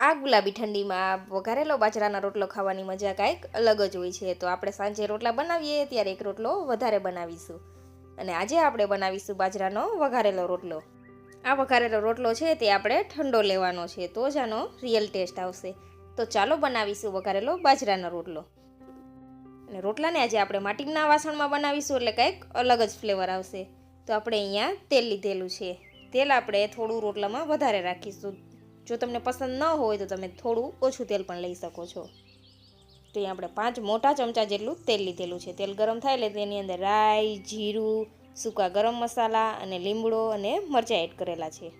આ ગુલાબી ઠંડીમાં વઘારેલો બાજરાના રોટલો ખાવાની મજા કાંઈક અલગ જ હોય છે. તો આપણે સાંજે રોટલા બનાવીએ, ત્યારે એક રોટલો વધારે બનાવીશું. અને આજે આપણે બનાવીશું બાજરાનો વઘારેલો રોટલો. આ વઘારેલો રોટલો છે તે આપણે ઠંડો લેવાનો છે, તો જ આનો રિયલ ટેસ્ટ આવશે. તો ચાલો બનાવીશું વઘારેલો બાજરાનો રોટલો. અને રોટલાને આજે આપણે માટીના વાસણમાં બનાવીશું, એટલે કાંઈક અલગ જ ફ્લેવર આવશે. તો આપણે અહીંયા તેલ લીધેલું છે. તેલ આપણે થોડું રોટલામાં વધારે રાખીશું. જો તમને પસંદ ન હોય તો તમે થોડું ઓછું તેલ પણ લઈ શકો છો. તો અહીં આપણે પાંચ મોટા ચમચા જેટલું તેલ લીધેલું છે. તેલ ગરમ થાય એટલે તેની અંદર રાઈ, જીરું, સૂકા ગરમ મસાલા અને લીમડો અને મરચાં એડ કરેલા છે.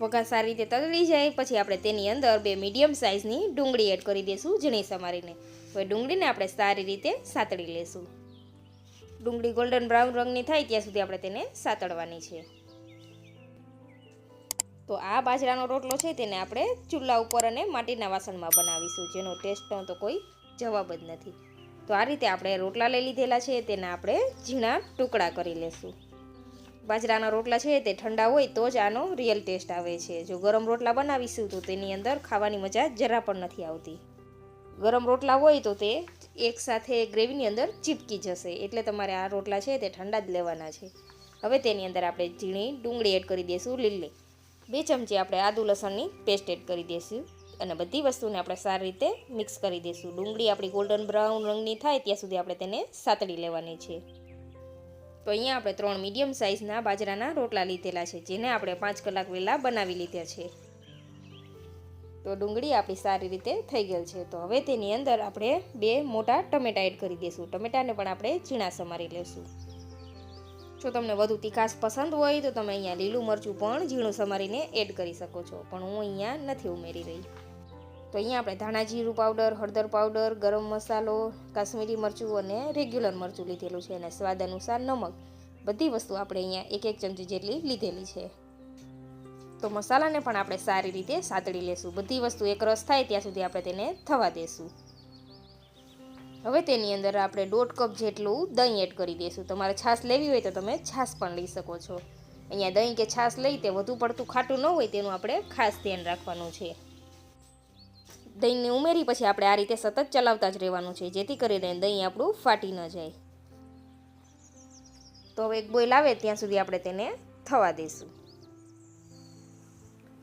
વઘાર સારી રીતે તગડી જાય, પછી આપણે તેની અંદર બે મીડિયમ સાઇઝની ડુંગળી એડ કરી દઈશું ઝીણી સમારીને. હવે ડુંગળીને આપણે સારી રીતે સાતળી લેશું. ડુંગળી ગોલ્ડન બ્રાઉન રંગની થાય ત્યાં સુધી આપણે તેને સાતળવાની છે. તો આ બાજરાનો રોટલો છે તેને આપણે ચૂલા ઉપર અને માટીના વાસણમાં બનાવીશું. જેનો ટેસ્ટનો તો કોઈ જવાબ જ નથી. તો આ રીતે આપણે રોટલા લઈ લીધેલા છે, તેના આપણે ઝીણા ટુકડા કરી લેશું. બાજરાના રોટલા છે તે ઠંડા હોય તો જ આનો રિયલ ટેસ્ટ આવે છે. જો ગરમ રોટલા બનાવીશું તો તેની અંદર ખાવાની મજા જરા પણ નથી આવતી. ગરમ રોટલા હોય તો તે એકસાથે ગ્રેવીની અંદર ચીપકી જશે. એટલે તમારે આ રોટલા છે તે ઠંડા જ લેવાના છે. હવે તેની અંદર આપણે ઝીણી ડુંગળી એડ કરી દઈશું લીલી. બે ચમચી આપણે આદુ લસણની પેસ્ટ એડ કરી દઈશું. અને બધી વસ્તુને આપણે સારી રીતે મિક્સ કરી દઈશું. ડુંગળી આપણી ગોલ્ડન બ્રાઉન રંગની થાય ત્યાં સુધી આપણે તેને સાતળી લેવાની છે. તો અહીંયા આપણે ત્રણ મીડિયમ સાઇઝના બાજરાના રોટલા લીધેલા છે, જેને આપણે પાંચ કલાક વહેલા બનાવી લીધા છે. તો ડુંગળી આપણી સારી રીતે થઈ ગયેલ છે. તો હવે તેની અંદર આપણે બે મોટા ટમેટા એડ કરી દઈશું. ટમેટાને પણ આપણે ઝીણા સમારી લેશું. જો તમને વધુ તીખાશ પસંદ હોય તો તમે અહીંયા લીલું મરચું પણ ઝીણું સમારીને એડ કરી શકો છો. પણ હું અહીંયા નથી ઉમેરી રહી. તો અહીંયા આપણે ધાણા જીરું પાવડર હળદર પાવડર ગરમ મસાલો, કાશ્મીરી મરચું અને રેગ્યુલર મરચું લીધેલું છે અને સ્વાદ અનુસાર નમક. બધી વસ્તુ આપણે અહીંયા એક એક ચમચી જેટલી લીધેલી છે. તો મસાલાને પણ આપણે સારી રીતે સાતળી લેશું. બધી વસ્તુ એક રસ થાય ત્યાં સુધી આપણે તેને થવા દેશું. હવે તેની અંદર આપણે દોઢ કપ જેટલું દહીં એડ કરી દઈશું. તમારે છાશ લેવી હોય તો તમે છાશ પણ લઈ શકો છો. અહીંયા દહીં કે છાશ લઈ તે વધુ પડતું ખાટું ન હોય તેનું આપણે ખાસ ધ્યાન રાખવાનું છે. દહીંને ઉમેરી પછી આપણે આ રીતે સતત ચલાવતા જ રહેવાનું છે, જેથી કરીને દહીં આપણું ફાટી ન જાય. તો હવે એક બોઇલ આવે, ત્યાં સુધી આપણે તેને થવા દઈશું.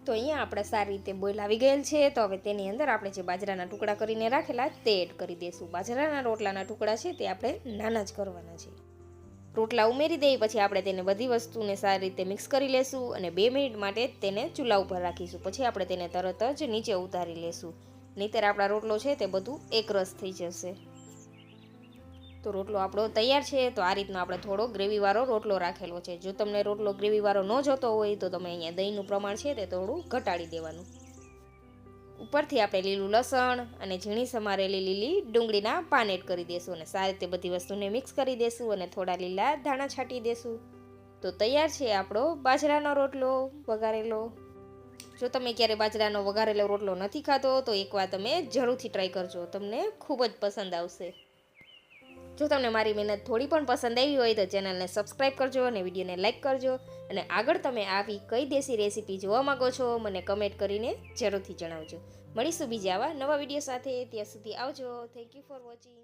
તો અહીંયા આપણે સારી રીતે બોઇલ આવી ગયેલ છે. તો હવે તેની અંદર આપણે જે બાજરાના ટુકડા કરીને રાખેલા તે એડ કરી દઈશું બાજરાના રોટલાના ટુકડા છે તે આપણે નાના જ કરવાના છે. રોટલા ઉમેરી દઈ પછી આપણે તેને બધી વસ્તુને સારી રીતે મિક્સ કરી લેશું અને બે મિનિટ માટે તેને ચૂલા ઉપર રાખીશું. પછી આપણે તેને તરત જ નીચે ઉતારી લેશું. નહીંતર આપણા રોટલો છે તે બધું એકરસ થઈ જશે. તો રોટલો આપણો તૈયાર છે, તો આ રીતનો આપણે થોડો ગ્રેવીવાળો રોટલો રાખેલો છે. જો તમને રોટલો ગ્રેવીવાળો ન જોતો હોય, તો તમે અહીંયા દહીંનું પ્રમાણ છે તે થોડું ઘટાડી દેવાનું. ઉપરથી આપણે લીલું લસણ અને ઝીણી સમારેલી લીલી ડુંગળીના પાન એડ કરી દઈશું અને સારી રીતે બધી વસ્તુને મિક્સ કરી દઈશું અને થોડા લીલા ધાણા છાંટી દેશું. તો તૈયાર છે આપણો બાજરાનો રોટલો વઘારેલો. જો તમે ક્યારે બાજરાનો વઘારેલો રોટલો નથી ખાતો, તો એકવાર તમે જરૂરથી ટ્રાય કરજો. તમને ખૂબ જ પસંદ આવશે. જો તમને મારી મહેનત થોડી પણ પસંદ આવી હોય તો ચેનલને સબસ્ક્રાઈબ કરજો અને વિડીયોને લાઇક કરજો. અને આગળ તમે આવી કઈ દેશી રેસીપી જોવા માંગો છો મને કમેન્ટ કરીને જરૂરથી જણાવજો. મળીશું બીજા આવા નવા વીડિયો સાથે. ત્યાં સુધી આવજો. Thank you for watching